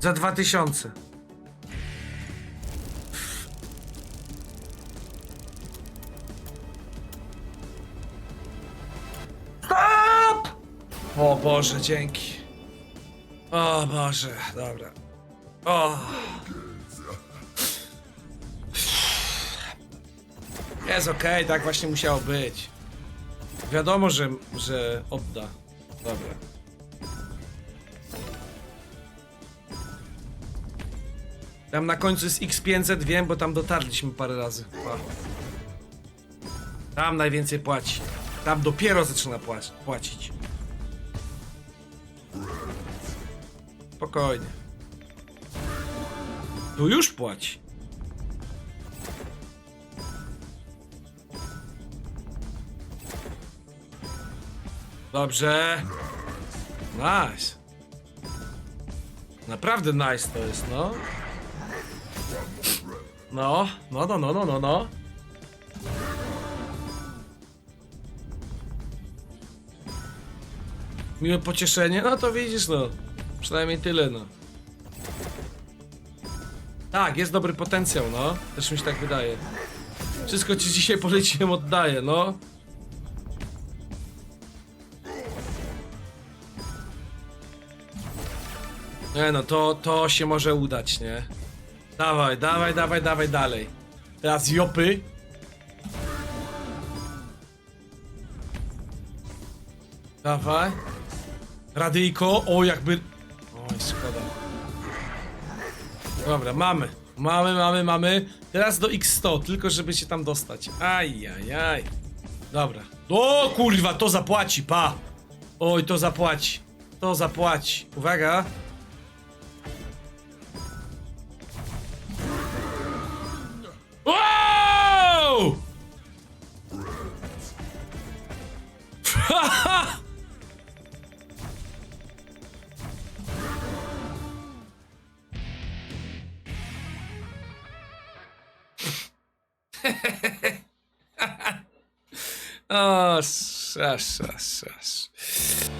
Za 2000. Stop! O Boże, dzięki. O Boże, dobra. O. Jest okej, tak właśnie musiało być. Wiadomo, że, że odda. Dobra. Tam na końcu jest X500, wiem, bo tam dotarliśmy parę razy. Tam najwięcej płaci. Tam dopiero zaczyna płac płacić. Spokojnie. Tu już płaci. Dobrze. Nice. Naprawdę nice to jest, no. No, no, no, no, no, no, no. Miłe pocieszenie? No to widzisz, no. Przynajmniej tyle, no. Tak, jest dobry potencjał, no. Też mi się tak wydaje. Wszystko ci dzisiaj poleciłem oddaję, no. Nie no, to, to się może udać, nie? Dawaj, dawaj, dawaj, dawaj dalej. Teraz Jopy. Dawaj. Radyjko. O, jakby... Oj, szkoda. Dobra, mamy. Mamy, mamy, mamy. Teraz do X100, tylko żeby się tam dostać. Aj, aj, aj. Dobra. O, kurwa, to zapłaci, pa. Oj, to zapłaci. To zapłaci. Uwaga. nossa, nossa, nossa.